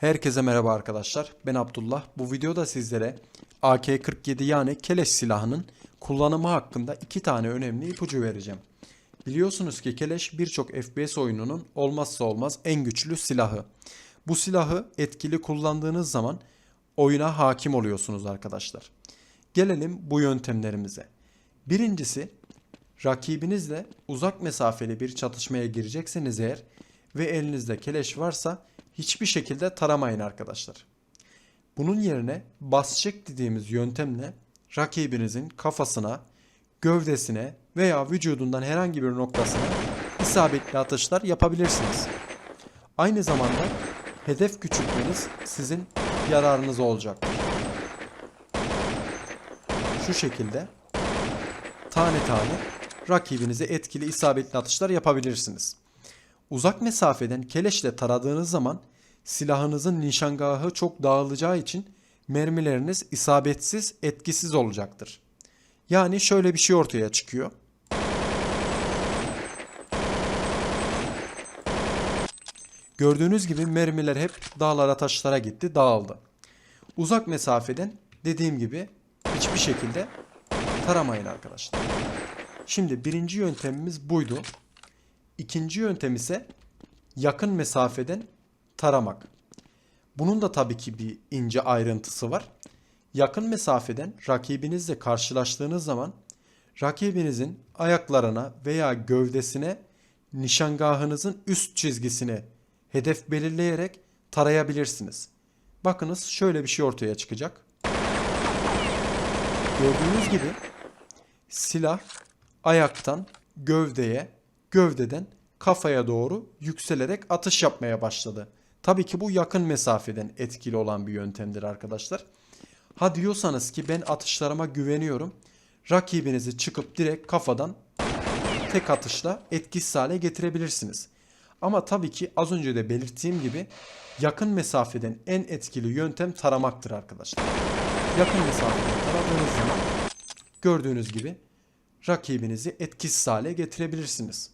Herkese merhaba arkadaşlar. Ben Abdullah. Bu videoda sizlere AK-47 yani keleş silahının kullanımı hakkında iki tane önemli ipucu vereceğim. Biliyorsunuz ki keleş birçok FPS oyununun olmazsa olmaz en güçlü silahı. Bu silahı etkili kullandığınız zaman oyuna hakim oluyorsunuz arkadaşlar. Gelelim bu yöntemlerimize. Birincisi rakibinizle uzak mesafeli bir çatışmaya girecekseniz eğer ve elinizde keleş varsa hiçbir şekilde taramayın arkadaşlar. Bunun yerine basçık dediğimiz yöntemle rakibinizin kafasına, gövdesine veya vücudundan herhangi bir noktasına isabetli atışlar yapabilirsiniz. Aynı zamanda hedef küçültmeniz sizin yararınıza olacaktır. Şu şekilde tane tane rakibinize etkili isabetli atışlar yapabilirsiniz. Uzak mesafeden keleşle taradığınız zaman silahınızın nişangahı çok dağılacağı için mermileriniz isabetsiz, etkisiz olacaktır. Yani şöyle bir şey ortaya çıkıyor. Gördüğünüz gibi mermiler hep dağlara taşlara gitti, dağıldı. Uzak mesafeden dediğim gibi hiçbir şekilde taramayın arkadaşlar. Şimdi birinci yöntemimiz buydu. İkinci yöntem ise yakın mesafeden taramak. Bunun da tabii ki bir ince ayrıntısı var. Yakın mesafeden rakibinizle karşılaştığınız zaman rakibinizin ayaklarına veya gövdesine nişangahınızın üst çizgisine hedef belirleyerek tarayabilirsiniz. Bakınız şöyle bir şey ortaya çıkacak. Gördüğünüz gibi silah ayaktan gövdeye, gövdeden kafaya doğru yükselerek atış yapmaya başladı. Tabii ki bu yakın mesafeden etkili olan bir yöntemdir arkadaşlar. Ha diyorsanız ki ben atışlarıma güveniyorum. Rakibinizi çıkıp direkt kafadan tek atışla etkisiz hale getirebilirsiniz. Ama tabii ki az önce de belirttiğim gibi yakın mesafeden en etkili yöntem taramaktır arkadaşlar. Yakın mesafeden taradığınız zaman gördüğünüz gibi rakibinizi etkisiz hale getirebilirsiniz.